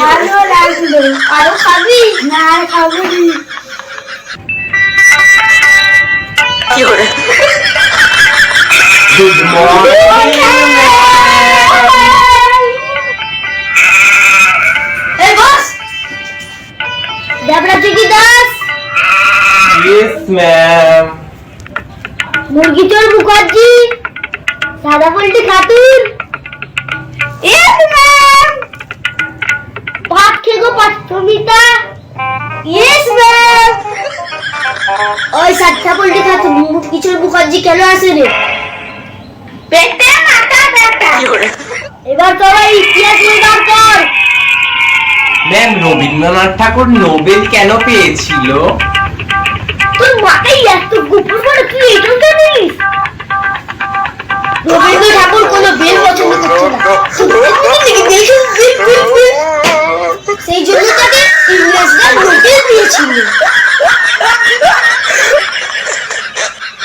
ভালো লাগল। আরও খাবি? না খাব কি করে গুড মুরগি চোর মুখার্জি সাদা পোল্ট্রি খাতুন। পাট ইয়েস ম্যাম ওই সাতটা পোল্ট্রি খাতুন মুরগি মুখার্জি কেন আসে রে পেটে মাথা ব্যথা। এবার তোরা ইতিহাস বই কর ম্যাম রবীন্দ্রনাথ ঠাকুর নোবেল কেন পেয়েছিল? তোর মাথায় এত গোপন করে তুই এটাও জানিস? দিয়েছিল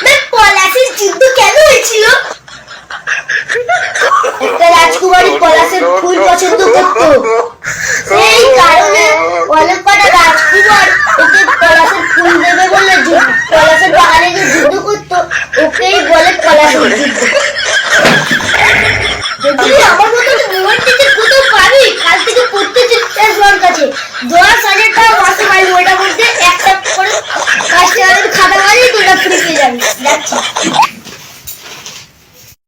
ম্যাম, যুদ্ধ কেন পলাশের ফুল পছন্দ করত। সেই কারণে অনেক কটা রাজকুমার ওকে পলাশের ফুল দেবে বলে পলাশের বাগানে যুদ্ধ করতো ওকেই বলে পলাশের যুদ্ধ। যাচ্ছি